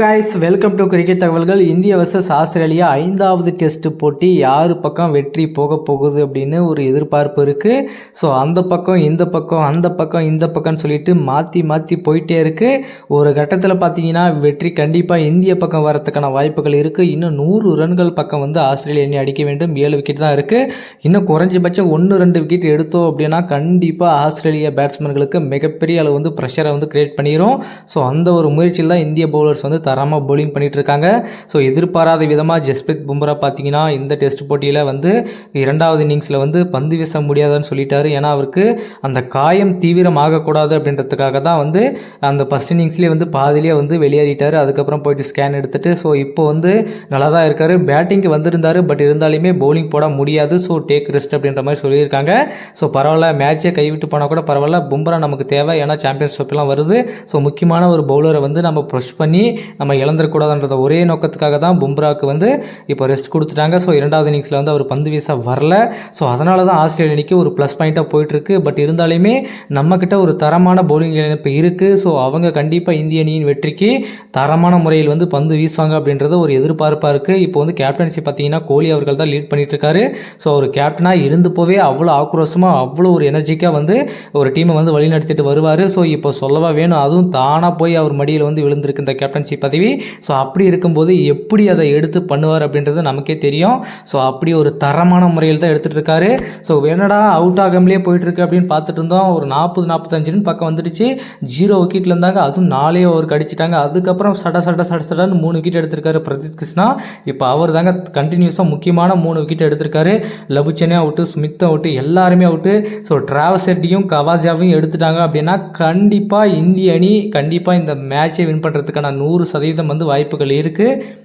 Guys welcome to cricket தகவல்கள். இந்திய versus Australia ஐந்தாவது டெஸ்ட் போட்டி. யார் பக்கம் வெற்றி போக போகுது அப்படின்னு ஒரு எதிர்பார்ப்பு இருக்குது ஸோ அந்த பக்கம் இந்த பக்கம் அந்த பக்கம் இந்த பக்கம்னு சொல்லிட்டு மாற்றி மாற்றி போயிட்டே இருக்குது ஒரு கட்டத்தில் பார்த்தீங்கன்னா வெற்றி கண்டிப்பாக இந்திய பக்கம் வரத்துக்கான வாய்ப்புகள் இருக்குது இன்னும் நூறு ரன்கள் பக்கம் வந்து ஆஸ்திரேலியா அணி அடிக்க வேண்டும். ஏழு விக்கெட் தான் இருக்குது இன்னும் குறைஞ்சபட்சம் ஒன்று ரெண்டு விக்கெட் எடுத்தோம் அப்படின்னா கண்டிப்பாக ஆஸ்திரேலியா பேட்ஸ்மேன்களுக்கு மிகப்பெரிய அளவு வந்து ப்ரெஷரை வந்து கிரியேட் பண்ணிடும் ஸோ அந்த ஒரு முயற்சியில் தான் இந்திய பவுலர்ஸ் வந்து தரமாக பவுலிங் பண்ணிட்டு இருக்காங்க ஸோ எதிர்பாராத விதமாக ஜஸ்பிரித் பும்ரா பார்த்தீங்கன்னா இந்த டெஸ்ட் போட்டியில் வந்து இரண்டாவது இன்னிங்ஸில் வந்து பந்து வீச முடியாதுன்னு சொல்லிட்டாரு. ஏன்னா அவருக்கு அந்த காயம் தீவிரம் ஆகக்கூடாது அப்படின்றதுக்காக தான் வந்து அந்த ஃபஸ்ட் இன்னிங்ஸ்லேயே வந்து பாதிலேயே வந்து வெளியேறிட்டார். அதுக்கப்புறம் போயிட்டு ஸ்கேன் எடுத்துகிட்டு ஸோ இப்போ வந்து நல்லா தான் இருக்கார் பேட்டிங்க்கு வந்திருந்தார் பட் இருந்தாலுமே பவுலிங் போட முடியாது. ஸோ டேக் ரெஸ்ட் அப்படின்ற மாதிரி சொல்லியிருக்காங்க. ஸோ பரவாயில்ல மேட்சை கைவிட்டு போனால் கூட பரவாயில்ல. பும்ரா நமக்கு தேவை. ஏன்னா சாம்பியன்ஸ் ட்ரோஃபிலாம் வருது. ஸோ முக்கியமான ஒரு பவுலரை வந்து நம்ம ப்ரெஷ் பண்ணி நம்ம இழந்துடக்கூடாதுன்றத ஒரே நோக்கத்துக்காக தான் பும்ராவுக்கு வந்து இப்போ ரெஸ்ட் கொடுத்துட்டாங்க. ஸோ இரண்டாவது இன்னிங்ஸில் வந்து அவர் பந்து வீச வரல. ஸோ அதனால தான் ஆஸ்திரேலிய அணிக்கு ஒரு ப்ளஸ் பாயிண்ட்டாக போயிட்டுருக்கு. பட் இருந்தாலுமே நம்மக்கிட்ட ஒரு தரமான பவுலிங் இணைப்பு இருக்குது ஸோ அவங்க கண்டிப்பாக இந்திய அணியின் வெற்றிக்கு தரமான முறையில் வந்து பந்து வீசுவாங்க அப்படின்றது ஒரு எதிர்பார்ப்பாக இருக்குது இப்போ வந்து கேப்டன்சி பார்த்தீங்கன்னா கோலி அவர்கள் தான் லீட் பண்ணிட்டு ஸோ அவர் கேப்டனாக இருந்து போவே அவ்வளோ ஆக்ரோஷமாக அவ்வளோ ஒரு எனர்ஜிக்காக வந்து ஒரு டீமை வந்து வழிநடத்திட்டு வருவார். ஸோ இப்போ சொல்லவா வேணும் அதுவும் தானாக போய் அவர் மடியில் வந்து விழுந்திருக்கு இந்த கேப்டன்ஷிப் பதவி. ஸோ அப்படி இருக்கும்போது எப்படி அதை எடுத்து பண்ணுவார் அப்படின்றது நமக்கே தெரியும். ஸோ அப்படி ஒரு தரமான முறையில் தான் எடுத்துகிட்டு இருக்காரு. ஸோ என்னடா அவுட் ஆகாமலே போயிட்டுருக்கு அப்படின்னு பார்த்துட்டு இருந்தோம். ஒரு நாற்பது நாற்பத்தஞ்சுன்னு பக்கம் வந்துடுச்சு. ஜீரோ விக்கெட்டில் இருந்தாங்க. அதுவும் நாலே ஓவருக்கு அடிச்சிட்டாங்க. அதுக்கப்புறம் சட சட சட சடன்னு மூணு விக்கெட் எடுத்திருக்காரு பிரதீப் கிருஷ்ணா. இப்போ அவர் தாங்க கண்டினியூஸாக முக்கியமான மூணு விக்கெட் எடுத்திருக்காரு. லபுச்சனே அவுட்டு ஸ்மித் அவுட்டு எல்லாருமே அவுட்டு ஸோ டிராவல் செட்டியும் கவாஜாவையும் எடுத்துட்டாங்க அப்படின்னா கண்டிப்பாக இந்திய அணி கண்டிப்பாக இந்த மேட்சை வின் பண்ணுறதுக்கான நூறு சதவீதம் வந்து வாய்ப்புகள் இருக்குது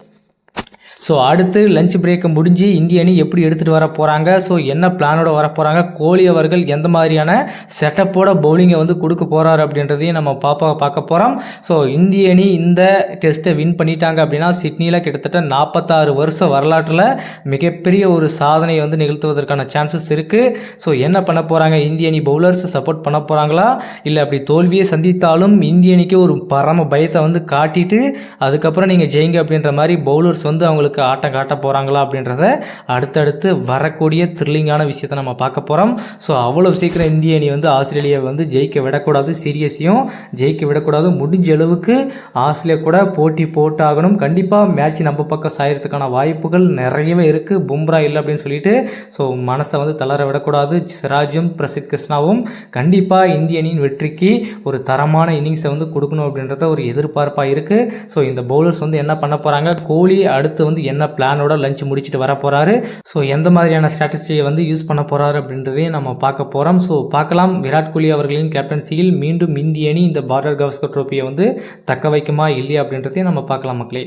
ஸோ அடுத்து லஞ்ச் பிரேக் முடிஞ்சு இந்திய அணி எப்படி எடுத்துகிட்டு வர போகிறாங்க ஸோ என்ன பிளானோட வர போகிறாங்க கோலி அவர்கள் எந்த மாதிரியான செட்டப்போட பவுலிங்கை வந்து கொடுக்க போகிறாரு அப்படின்றதையும் நம்ம பாப்பா பார்க்க போகிறோம் ஸோ இந்திய அணி இந்த டெஸ்ட்டை வின் பண்ணிட்டாங்க அப்படின்னா சிட்னியில் கிட்டத்தட்ட நாற்பத்தாறு வருஷ வரலாற்றில் மிகப்பெரிய ஒரு சாதனையை வந்து நிகழ்த்துவதற்கான சான்சஸ் இருக்குது ஸோ என்ன பண்ண போகிறாங்க இந்திய அணி பவுலர்ஸ் சப்போர்ட் பண்ண போகிறாங்களா இல்லை அப்படி தோல்வியை சந்தித்தாலும் இந்திய அணிக்கு ஒரு பரம பயத்தை வந்து காட்டிட்டு அதுக்கப்புறம் நீங்கள் ஜெயிங்க அப்படின்ற மாதிரி பவுலர்ஸ் வந்து அவங்களுக்கு ஆட்டம் காட்ட போகிறாங்களா அப்படின்றத அடுத்தடுத்து வரக்கூடிய த்ரில்லிங்கான விஷயத்தை நம்ம பார்க்க போகிறோம் ஸோ அவ்வளோ சீக்கிரம் இந்திய அணி வந்து ஆஸ்திரேலியாவை வந்து ஜெயிக்க விடக்கூடாது. சீரியஸையும் ஜெயிக்க விடக்கூடாது. முடிஞ்ச அளவுக்கு ஆஸ்திரேலியா கூட போட்டி போட்டாகணும். கண்டிப்பாக மேட்ச் நம்ம பக்கம் சாயறதுக்கான வாய்ப்புகள் நிறையவே இருக்குது பும்ரா இல்லை அப்படின்னு சொல்லிட்டு ஸோ மனசை வந்து தளர விடக்கூடாது. சிராஜும் பிரசித் கிருஷ்ணாவும் கண்டிப்பாக இந்திய அணியின் வெற்றிக்கு ஒரு தரமான இன்னிங்ஸை வந்து கொடுக்கணும் அப்படின்றத ஒரு எதிர்பார்ப்பாக இருக்குது ஸோ இந்த பவுலர்ஸ் வந்து என்ன பண்ண போகிறாங்க கோலி அடுத்து வந்து என்ன பிளானோட லஞ்ச் முடிச்சுட்டு வர போகிறாரு ஸோ எந்த மாதிரியான ஸ்ட்ராட்டஜியை வந்து யூஸ் பண்ண போகிறாரு அப்படின்றதையும் நம்ம பார்க்க போகிறோம் ஸோ பார்க்கலாம். விராட் கோலி அவர்களின் கேப்டன்சியில் மீண்டும் இந்திய அணி இந்த பார்டர் கவஸ்கர் ட்ரோஃபியை வந்து தக்க வைக்குமா இல்லையா அப்படின்றதையும் நம்ம பார்க்கலாம் மக்களே.